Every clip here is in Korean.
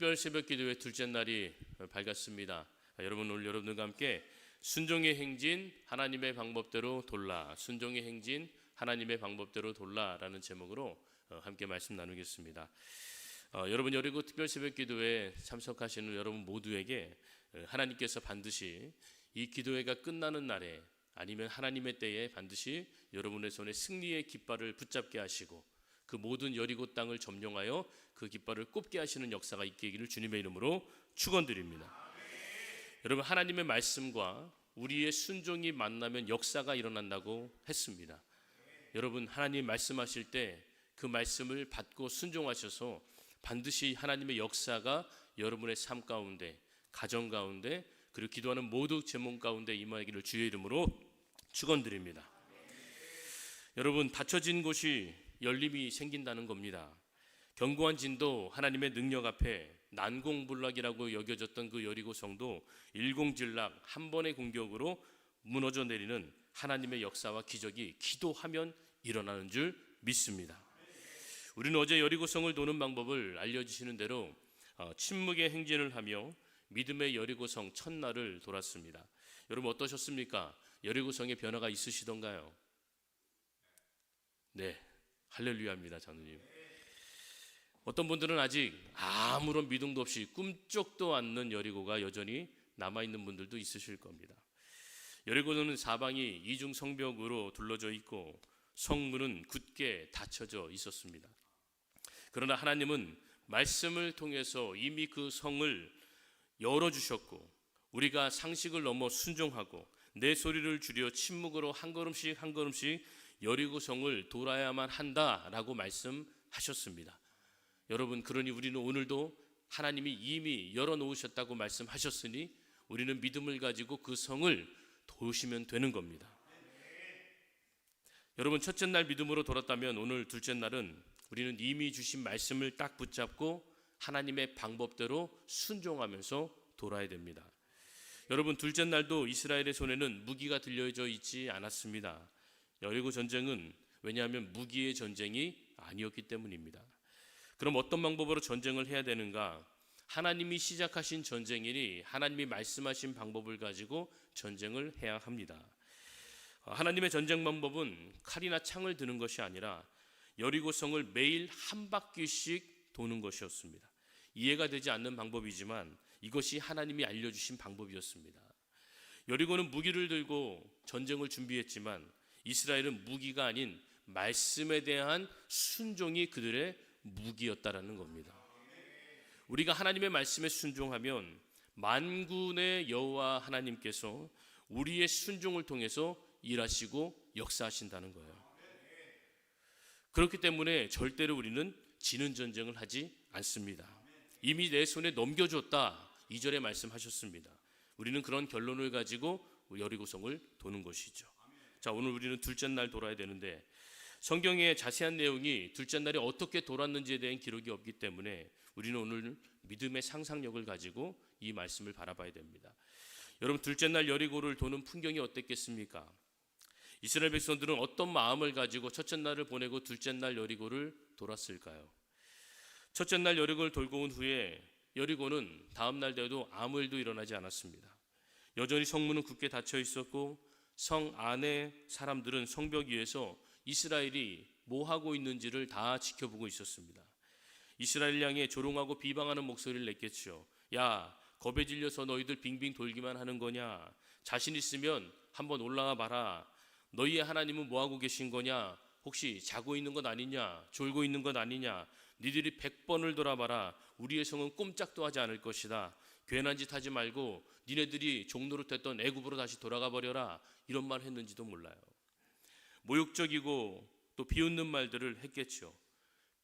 특별 새벽 기도회 둘째 날이 밝았습니다. 아, 여러분 오늘 여러분들과 함께 순종의 행진 하나님의 방법대로 돌라 순종의 행진 하나님의 방법대로 돌라라는 제목으로 어, 함께 말씀 나누겠습니다. 어, 여러분 여리고 특별 새벽 기도에 참석하시는 여러분 모두에게 어, 하나님께서 반드시 이 기도회가 끝나는 날에 아니면 하나님의 때에 반드시 여러분의 손에 승리의 깃발을 붙잡게 하시고 그 모든 여리고 땅을 점령하여 그 깃발을 꼽게 하시는 역사가 있게 하기를 주님의 이름으로 축원드립니다. 여러분 하나님의 말씀과 우리의 순종이 만나면 역사가 일어난다고 했습니다. 여러분 하나님 말씀하실 때 그 말씀을 받고 순종하셔서 반드시 하나님의 역사가 여러분의 삶 가운데 가정 가운데 그리고 기도하는 모두 제몸 가운데 임하기를 주의 이름으로 축원드립니다. 여러분 닫혀진 곳이 열림이 생긴다는 겁니다. 견고한 진도 하나님의 능력 앞에 난공불락이라고 여겨졌던 그 여리고 성도 일공질락 한 번의 공격으로 무너져 내리는 하나님의 역사와 기적이 기도하면 일어나는 줄 믿습니다. 우리는 어제 여리고성을 도는 방법을 알려주시는 대로 어, 침묵의 행진을 하며 믿음의 여리고성 첫날을 돌았습니다. 여러분 어떠셨습니까? 여리고성의 변화가 있으시던가요? 네, 할렐루야입니다, 장로님. 어떤 분들은 아직 아무런 믿음도 없이 꿈쩍도 않는 여리고가 여전히 남아 있는 분들도 있으실 겁니다. 여리고는 사방이 이중 성벽으로 둘러져 있고 성문은 굳게 닫혀져 있었습니다. 그러나 하나님은 말씀을 통해서 이미 그 성을 열어 주셨고 우리가 상식을 넘어 순종하고 내 소리를 줄여 침묵으로 한 걸음씩 한 걸음씩 여리고 성을 돌아야만 한다라고 말씀하셨습니다. 여러분 그러니 우리는 오늘도 하나님이 이미 열어 놓으셨다고 말씀하셨으니 우리는 믿음을 가지고 그 성을 도우시면 되는 겁니다. 여러분 첫째 날 믿음으로 돌았다면 오늘 둘째 날은 우리는 이미 주신 말씀을 딱 붙잡고 하나님의 방법대로 순종하면서 돌아야 됩니다. 여러분 둘째 날도 이스라엘의 손에는 무기가 들려져 있지 않았습니다. 여리고 전쟁은 왜냐하면 무기의 전쟁이 아니었기 때문입니다. 그럼 어떤 방법으로 전쟁을 해야 되는가? 하나님이 시작하신 전쟁이니 하나님이 말씀하신 방법을 가지고 전쟁을 해야 합니다. 하나님의 전쟁 방법은 칼이나 창을 드는 것이 아니라 여리고성을 매일 한 바퀴씩 도는 것이었습니다. 이해가 되지 않는 방법이지만 이것이 하나님이 알려주신 방법이었습니다. 여리고는 무기를 들고 전쟁을 준비했지만 이스라엘은 무기가 아닌 말씀에 대한 순종이 그들의 무기였다라는 겁니다. 우리가 하나님의 말씀에 순종하면 만군의 여호와 하나님께서 우리의 순종을 통해서 일하시고 역사하신다는 거예요. 그렇기 때문에 절대로 우리는 지는 전쟁을 하지 않습니다. 이미 내 손에 넘겨줬다. 이절에 말씀하셨습니다. 우리는 그런 결론을 가지고 여리고성을 도는 것이죠. 자, 오늘 우리는 둘째 날 돌아야 되는데 성경의 자세한 내용이 둘째 날이 어떻게 돌았는지에 대한 기록이 없기 때문에 우리는 오늘 믿음의 상상력을 가지고 이 말씀을 바라봐야 됩니다. 여러분 둘째 날 여리고를 도는 풍경이 어땠겠습니까? 이스라엘 백성들은 어떤 마음을 가지고 첫째 날을 보내고 둘째 날 여리고를 돌았을까요? 첫째 날 여리고를 돌고 온 후에 여리고는 다음 날 되어도 아무 일도 일어나지 않았습니다. 여전히 성문은 굳게 닫혀 있었고 성 안에 사람들은 성벽 위에서 이스라엘이 뭐 하고 있는지를 다 지켜보고 있었습니다. 이스라엘 향해 조롱하고 비방하는 목소리를 냈겠죠. 야, 겁에 질려서 너희들 빙빙 돌기만 하는 거냐? 자신 있으면 한번 올라가 봐라. 너희의 하나님은 뭐 하고 계신 거냐? 혹시 자고 있는 것 아니냐? 졸고 있는 것 아니냐? 니들이 백 번을 돌아봐라. 우리의 성은 꼼짝도 하지 않을 것이다. 괜한 짓 하지 말고 니네들이 종노릇했던 애굽으로 다시 돌아가 버려라. 이런 말 했는지도 몰라요. 모욕적이고 또 비웃는 말들을 했겠죠.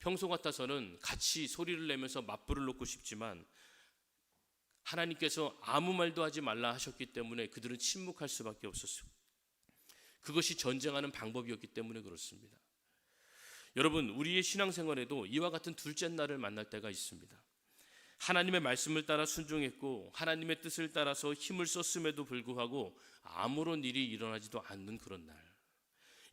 평소 같아서는 같이 소리를 내면서 맞불을 놓고 싶지만 하나님께서 아무 말도 하지 말라 하셨기 때문에 그들은 침묵할 수밖에 없었어요. 그것이 전쟁하는 방법이었기 때문에 그렇습니다. 여러분, 우리의 신앙생활에도 이와 같은 둘째 날을 만날 때가 있습니다. 하나님의 말씀을 따라 순종했고 하나님의 뜻을 따라서 힘을 썼음에도 불구하고 아무런 일이 일어나지도 않는 그런 날.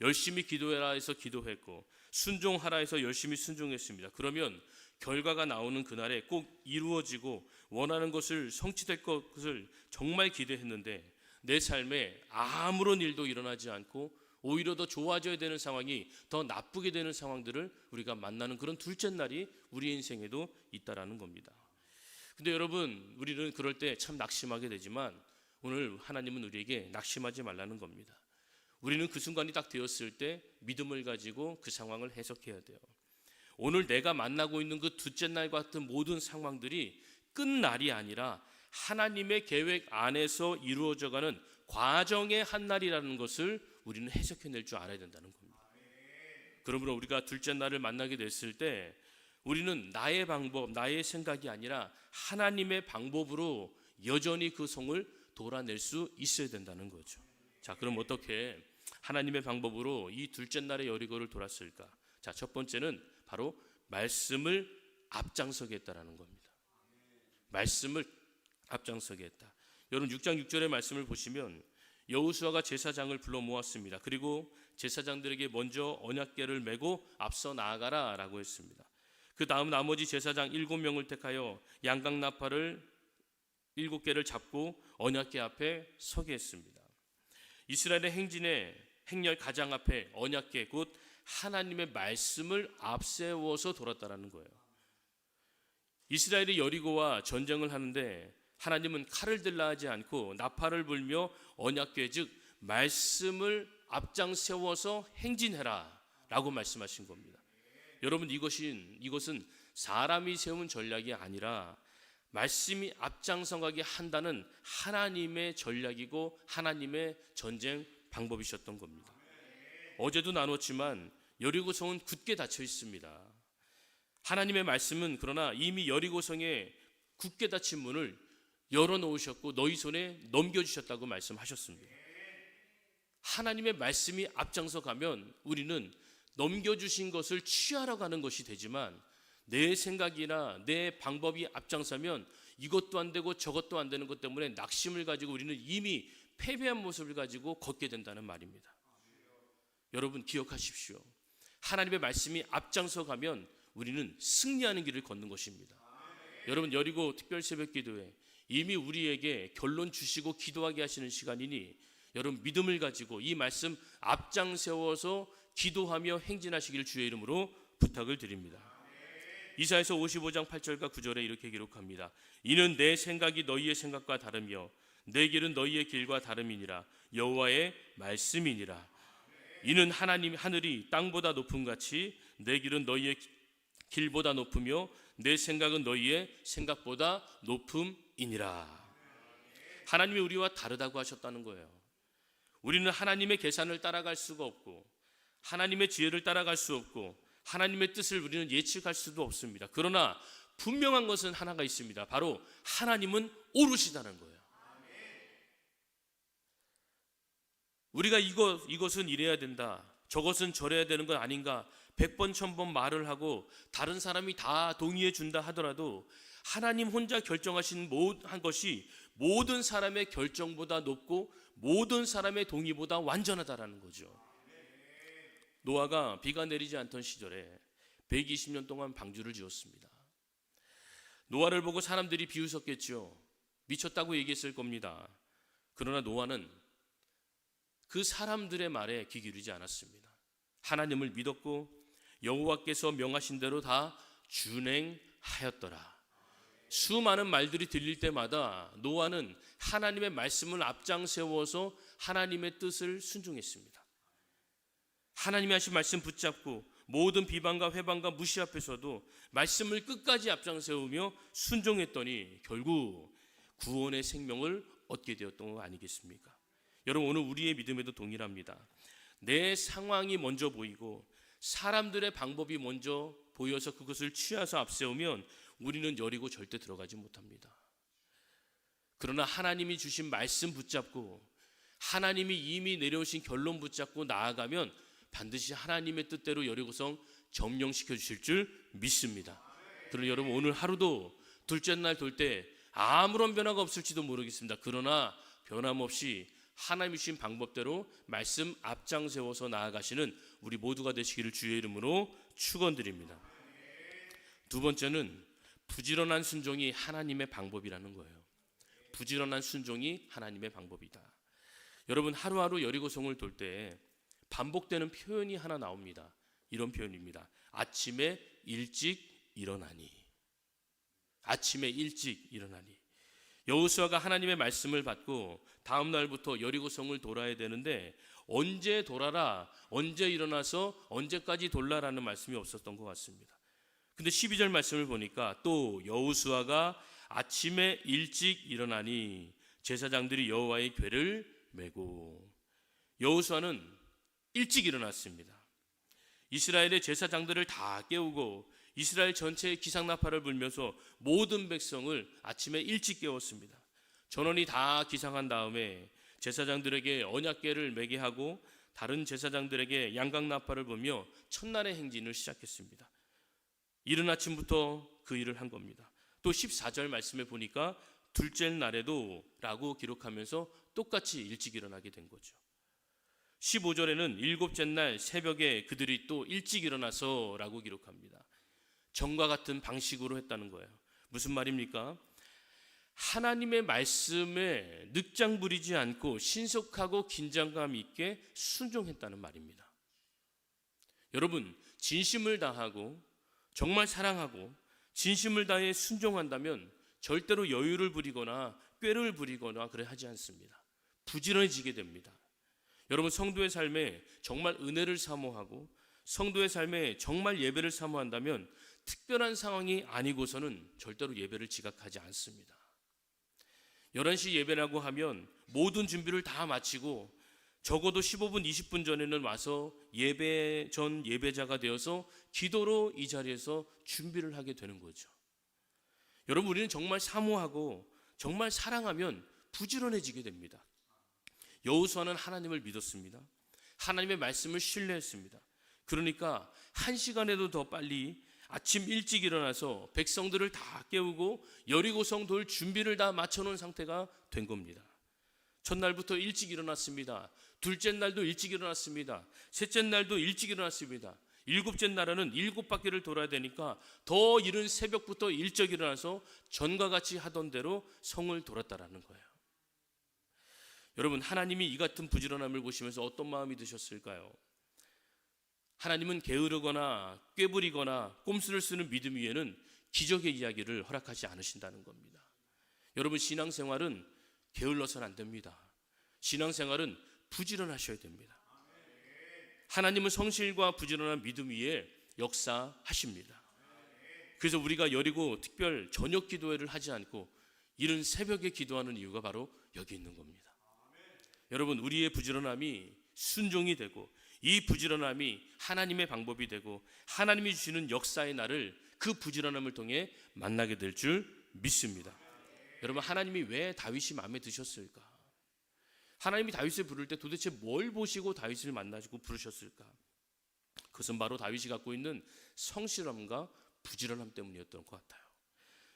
열심히 기도해라 해서 기도했고 순종하라 해서 열심히 순종했습니다. 그러면 결과가 나오는 그날에 꼭 이루어지고 원하는 것을 성취될 것을 정말 기대했는데 내 삶에 아무런 일도 일어나지 않고 오히려 더 좋아져야 되는 상황이 더 나쁘게 되는 상황들을 우리가 만나는 그런 둘째 날이 우리 인생에도 있다라는 겁니다. 근데 여러분, 우리는 그럴 때 참 낙심하게 되지만 오늘 하나님은 우리에게 낙심하지 말라는 겁니다. 우리는 그 순간이 딱 되었을 때 믿음을 가지고 그 상황을 해석해야 돼요. 오늘 내가 만나고 있는 그 둘째 날과 같은 모든 상황들이 끝날이 아니라 하나님의 계획 안에서 이루어져가는 과정의 한 날이라는 것을 우리는 해석해낼 줄 알아야 된다는 겁니다. 그러므로 우리가 둘째 날을 만나게 됐을 때 우리는 나의 방법, 나의 생각이 아니라 하나님의 방법으로 여전히 그 성을 돌아낼 수 있어야 된다는 거죠. 자, 그럼 어떻게 하나님의 방법으로 이 둘째 날의 여리고를 돌았을까? 자, 첫 번째는 바로 말씀을 앞장서게 했다라는 겁니다. 말씀을 앞장서게 했다. 여러분 6장 6절의 말씀을 보시면 여호수아가 제사장을 불러 모았습니다. 그리고 제사장들에게 먼저 언약궤를 메고 앞서 나아가라라고 했습니다. 그 다음 나머지 제사장 일곱 명을 택하여 양각 나팔을 일곱 개를 잡고 언약궤 앞에 서게 했습니다. 이스라엘의 행진의 행렬 가장 앞에 언약궤 곧 하나님의 말씀을 앞세워서 돌았다라는 거예요. 이스라엘이 여리고와 전쟁을 하는데 하나님은 칼을 들라 하지 않고 나팔을 불며 언약궤 즉 말씀을 앞장 세워서 행진해라라고 말씀하신 겁니다. 여러분 이것이 이것은 사람이 세운 전략이 아니라 말씀이 앞장서가게 한다는 하나님의 전략이고 하나님의 전쟁 방법이셨던 겁니다. 어제도 나눴지만 여리고성은 굳게 닫혀 있습니다. 하나님의 말씀은 그러나 이미 여리고성에 굳게 닫힌 문을 열어 놓으셨고 너희 손에 넘겨 주셨다고 말씀하셨습니다. 하나님의 말씀이 앞장서 가면 우리는 넘겨 주신 것을 취하러 가는 것이 되지만 내 생각이나 내 방법이 앞장서면 이것도 안 되고 저것도 안 되는 것 때문에 낙심을 가지고 우리는 이미 패배한 모습을 가지고 걷게 된다는 말입니다. 여러분 기억하십시오. 하나님의 말씀이 앞장서 가면 우리는 승리하는 길을 걷는 것입니다. 여러분 여리고 특별 새벽 기도회 이미 우리에게 결론 주시고 기도하게 하시는 시간이니 여러분 믿음을 가지고 이 말씀 앞장 세워서 기도하며 행진하시기를 주의 이름으로 부탁을 드립니다. 이사에서 55장 8절과 9절에 이렇게 기록합니다. 이는 내 생각이 너희의 생각과 다르며 내 길은 너희의 길과 다름이니라 여호와의 말씀이니라. 이는 하나님 하늘이 땅보다 높음 같이 내 길은 너희의 길보다 높으며 내 생각은 너희의 생각보다 높음이니라. 하나님이 우리와 다르다고 하셨다는 거예요. 우리는 하나님의 계산을 따라갈 수가 없고 하나님의 지혜를 따라갈 수 없고 하나님의 뜻을 우리는 예측할 수도 없습니다. 그러나 분명한 것은 하나가 있습니다. 바로 하나님은 오르시다는 거예요. 우리가 이것 이것은 이래야 된다. 저것은 저래야 되는 건 아닌가? 백번 천번 말을 하고 다른 사람이 다 동의해 준다 하더라도 하나님 혼자 결정하신 한 것이 모든 사람의 결정보다 높고 모든 사람의 동의보다 완전하다라는 거죠. 노아가 비가 내리지 않던 시절에 120년 동안 방주를 지었습니다. 노아를 보고 사람들이 비웃었겠죠. 미쳤다고 얘기했을 겁니다. 그러나 노아는 그 사람들의 말에 귀 기울이지 않았습니다. 하나님을 믿었고 여호와께서 명하신 대로 다 준행하였더라. 수많은 말들이 들릴 때마다 노아는 하나님의 말씀을 앞장 세워서 하나님의 뜻을 순종했습니다. 하나님이 하신 말씀 붙잡고 모든 비방과 회방과 무시 앞에서도 말씀을 끝까지 앞장 세우며 순종했더니 결국 구원의 생명을 얻게 되었던 거 아니겠습니까? 여러분 오늘 우리의 믿음에도 동일합니다. 내 상황이 먼저 보이고 사람들의 방법이 먼저 보여서 그것을 취해서 앞세우면 우리는 여리고 절대 들어가지 못합니다. 그러나 하나님이 주신 말씀 붙잡고 하나님이 이미 내려오신 결론 붙잡고 나아가면 반드시 하나님의 뜻대로 여리고성 점령시켜 주실 줄 믿습니다. 그러나 여러분 오늘 하루도 둘째 날 돌 때 아무런 변화가 없을지도 모르겠습니다. 그러나 변함없이 하나님 주신 방법대로 말씀 앞장 세워서 나아가시는 우리 모두가 되시기를 주의 이름으로 축원드립니다. 두 번째는 부지런한 순종이 하나님의 방법이라는 거예요. 부지런한 순종이 하나님의 방법이다. 여러분 하루하루 여리고성을 돌때 반복되는 표현이 하나 나옵니다. 이런 표현입니다. 아침에 일찍 일어나니. 아침에 일찍 일어나니. 여호수아가 하나님의 말씀을 받고 다음 날부터 여리고성을 돌아야 되는데 언제 돌아라, 언제 일어나서 언제까지 돌라라는 말씀이 없었던 것 같습니다. 근데 12절 말씀을 보니까 또 여호수아가 아침에 일찍 일어나니 제사장들이 여호와의 궤를 메고 여호수아는 일찍 일어났습니다. 이스라엘의 제사장들을 다 깨우고 이스라엘 전체의 기상나팔을 불면서 모든 백성을 아침에 일찍 깨웠습니다. 전원이 다 기상한 다음에 제사장들에게 언약궤를 매게 하고 다른 제사장들에게 양각나팔을 불며 첫날의 행진을 시작했습니다. 이른 아침부터 그 일을 한 겁니다. 또 14절 말씀에 보니까 둘째 날에도 라고 기록하면서 똑같이 일찍 일어나게 된 거죠. 15절에는 일곱째 날 새벽에 그들이 또 일찍 일어나서 라고 기록합니다. 정과 같은 방식으로 했다는 거예요. 무슨 말입니까? 하나님의 말씀에 늑장 부리지 않고 신속하고 긴장감 있게 순종했다는 말입니다. 여러분, 진심을 다하고 정말 사랑하고 진심을 다해 순종한다면 절대로 여유를 부리거나 꾀를 부리거나 그래 하지 않습니다. 부지런해지게 됩니다. 여러분 성도의 삶에 정말 은혜를 사모하고 성도의 삶에 정말 예배를 사모한다면 특별한 상황이 아니고서는 절대로 예배를 지각하지 않습니다. 11시 예배라고 하면 모든 준비를 다 마치고 적어도 15분, 20분 전에는 와서 예배 전 예배자가 되어서 기도로 이 자리에서 준비를 하게 되는 거죠. 여러분, 우리는 정말 사모하고 정말 사랑하면 부지런해지게 됩니다. 여호수아는 하나님을 믿었습니다. 하나님의 말씀을 신뢰했습니다. 그러니까 한 시간에도 더 빨리 아침 일찍 일어나서 백성들을 다 깨우고 여리고성 돌 준비를 다 맞춰놓은 상태가 된 겁니다. 첫날부터 일찍 일어났습니다. 둘째 날도 일찍 일어났습니다. 셋째 날도 일찍 일어났습니다. 일곱째 날에는 일곱 바퀴를 돌아야 되니까 더 이른 새벽부터 일찍 일어나서 전과 같이 하던 대로 성을 돌았다라는 거예요. 여러분 하나님이 이 같은 부지런함을 보시면서 어떤 마음이 드셨을까요? 하나님은 게으르거나 꾀부리거나 꼼수를 쓰는 믿음 위에는 기적의 이야기를 허락하지 않으신다는 겁니다. 여러분 신앙생활은 게을러서는 안 됩니다. 신앙생활은 부지런하셔야 됩니다. 하나님은 성실과 부지런한 믿음 위에 역사하십니다. 그래서 우리가 여리고 특별 저녁 기도회를 하지 않고 이른 새벽에 기도하는 이유가 바로 여기 있는 겁니다. 여러분 우리의 부지런함이 순종이 되고 이 부지런함이 하나님의 방법이 되고 하나님이 주시는 역사의 날을 그 부지런함을 통해 만나게 될 줄 믿습니다. 여러분 하나님이 왜 다윗이 마음에 드셨을까? 하나님이 다윗을 부를 때 도대체 뭘 보시고 다윗을 만나시고 부르셨을까? 그것은 바로 다윗이 갖고 있는 성실함과 부지런함 때문이었던 것 같아요.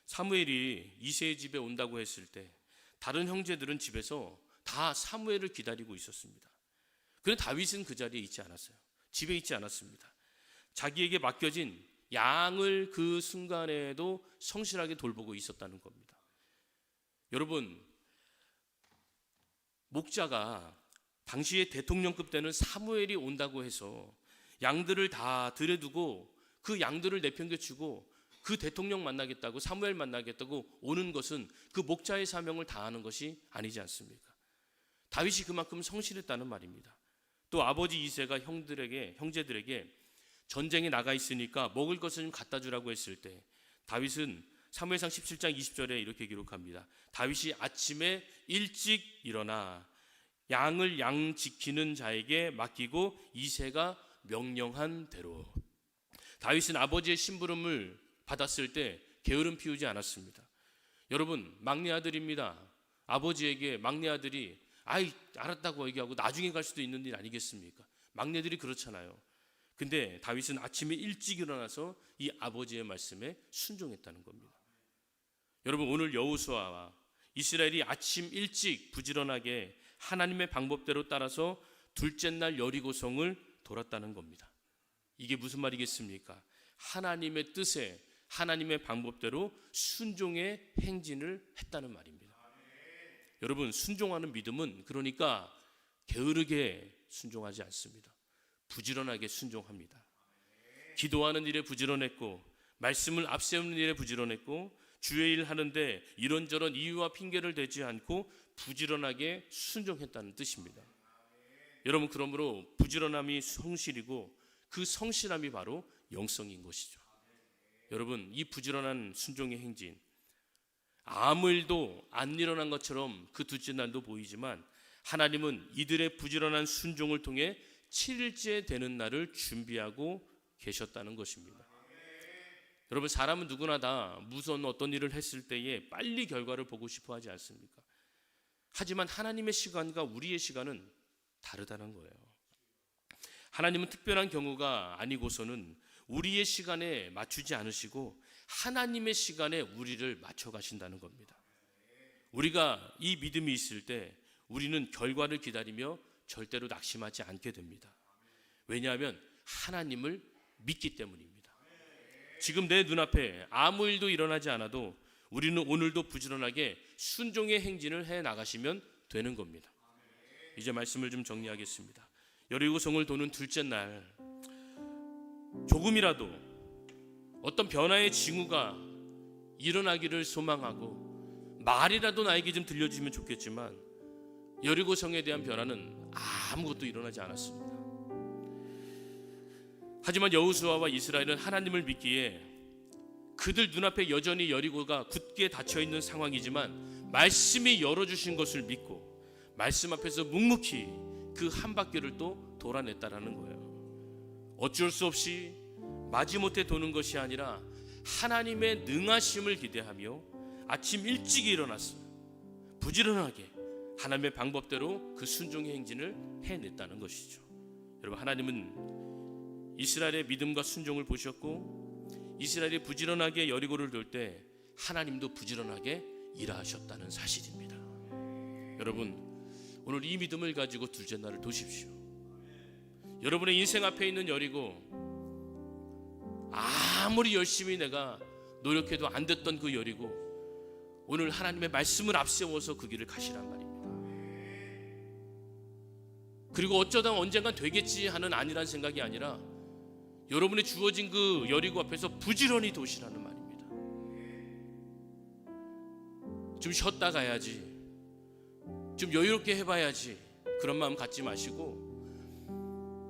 사무엘이 이세의 집에 온다고 했을 때 다른 형제들은 집에서 다 사무엘을 기다리고 있었습니다. 그런데 다윗은 그 자리에 있지 않았어요. 집에 있지 않았습니다. 자기에게 맡겨진 양을 그 순간에도 성실하게 돌보고 있었다는 겁니다. 여러분, 목자가 당시에 대통령급 때는 사무엘이 온다고 해서 양들을 다 들여두고 그 양들을 내팽개치고 그 대통령 만나겠다고 사무엘 만나겠다고 오는 것은 그 목자의 사명을 다하는 것이 아니지 않습니까? 다윗이 그만큼 성실했다는 말입니다. 또 아버지 이세가 형들에게 형제들에게 전쟁에 나가 있으니까 먹을 것을 좀 갖다 주라고 했을 때 다윗은 사무엘상 17장 20절에 이렇게 기록합니다. 다윗이 아침에 일찍 일어나 양을 양 지키는 자에게 맡기고 이세가 명령한 대로 다윗은 아버지의 심부름을 받았을 때 게으름 피우지 않았습니다. 여러분 막내 아들입니다. 아버지에게 막내 아들이 아이 알았다고 얘기하고 나중에 갈 수도 있는 일 아니겠습니까? 막내들이 그렇잖아요. 근데 다윗은 아침에 일찍 일어나서 이 아버지의 말씀에 순종했다는 겁니다. 여러분 오늘 여호수아와 이스라엘이 아침 일찍 부지런하게 하나님의 방법대로 따라서 둘째 날 여리고성을 돌았다는 겁니다. 이게 무슨 말이겠습니까? 하나님의 뜻에 하나님의 방법대로 순종의 행진을 했다는 말입니다. 여러분 순종하는 믿음은 그러니까 게으르게 순종하지 않습니다. 부지런하게 순종합니다. 기도하는 일에 부지런했고 말씀을 앞세우는 일에 부지런했고 주의 일 하는데 이런저런 이유와 핑계를 대지 않고 부지런하게 순종했다는 뜻입니다. 여러분 그러므로 부지런함이 성실이고 그 성실함이 바로 영성인 것이죠. 여러분 이 부지런한 순종의 행진 아무 일도 안 일어난 것처럼 그 둘째 날도 보이지만 하나님은 이들의 부지런한 순종을 통해 7일째 되는 날을 준비하고 계셨다는 것입니다. 여러분 사람은 누구나 다 무선 어떤 일을 했을 때에 빨리 결과를 보고 싶어 하지 않습니까? 하지만 하나님의 시간과 우리의 시간은 다르다는 거예요. 하나님은 특별한 경우가 아니고서는 우리의 시간에 맞추지 않으시고 하나님의 시간에 우리를 맞춰 가신다는 겁니다. 우리가 이 믿음이 있을 때 우리는 결과를 기다리며 절대로 낙심하지 않게 됩니다. 왜냐하면 하나님을 믿기 때문입니다. 지금 내 눈앞에 아무 일도 일어나지 않아도 우리는 오늘도 부지런하게 순종의 행진을 해 나가시면 되는 겁니다. 이제 말씀을 좀 정리하겠습니다. 여리고성을 도는 둘째 날 조금이라도 어떤 변화의 징후가 일어나기를 소망하고 말이라도 나에게 좀 들려주면 좋겠지만 여리고 성에 대한 변화는 아무것도 일어나지 않았습니다. 하지만 여호수아와 이스라엘은 하나님을 믿기에 그들 눈앞에 여전히 여리고가 굳게 닫혀 있는 상황이지만 말씀이 열어 주신 것을 믿고 말씀 앞에서 묵묵히 그 한 바퀴를 또 돌아냈다라는 거예요. 어쩔 수 없이 마지못해 도는 것이 아니라 하나님의 능하심을 기대하며 아침 일찍 일어났어요. 부지런하게 하나님의 방법대로 그 순종의 행진을 해냈다는 것이죠. 여러분 하나님은 이스라엘의 믿음과 순종을 보셨고 이스라엘이 부지런하게 여리고를 돌 때 하나님도 부지런하게 일하셨다는 사실입니다. 여러분 오늘 이 믿음을 가지고 둘째 날을 도십시오. 여러분의 인생 앞에 있는 여리고 아무리 열심히 내가 노력해도 안 됐던 그 여리고 오늘 하나님의 말씀을 앞세워서 그 길을 가시란 말입니다. 그리고 어쩌다 언젠간 되겠지 하는 아니란 생각이 아니라 여러분의 주어진 그 여리고 앞에서 부지런히 도시라는 말입니다. 좀 쉬었다 가야지. 좀 여유롭게 해봐야지. 그런 마음 갖지 마시고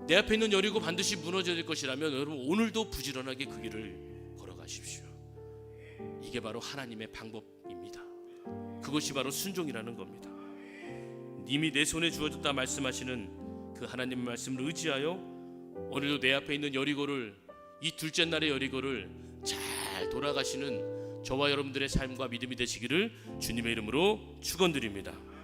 내 앞에 있는 여리고 반드시 무너져야 될 것이라면 여러분 오늘도 부지런하게 그 길을 걸어가십시오. 이게 바로 하나님의 방법입니다. 그것이 바로 순종이라는 겁니다. 님이 내 손에 주어졌다 말씀하시는 그 하나님 말씀을 의지하여 오늘도 내 앞에 있는 여리고를 이 둘째 날의 여리고를 잘 돌아가시는 저와 여러분들의 삶과 믿음이 되시기를 주님의 이름으로 축원드립니다.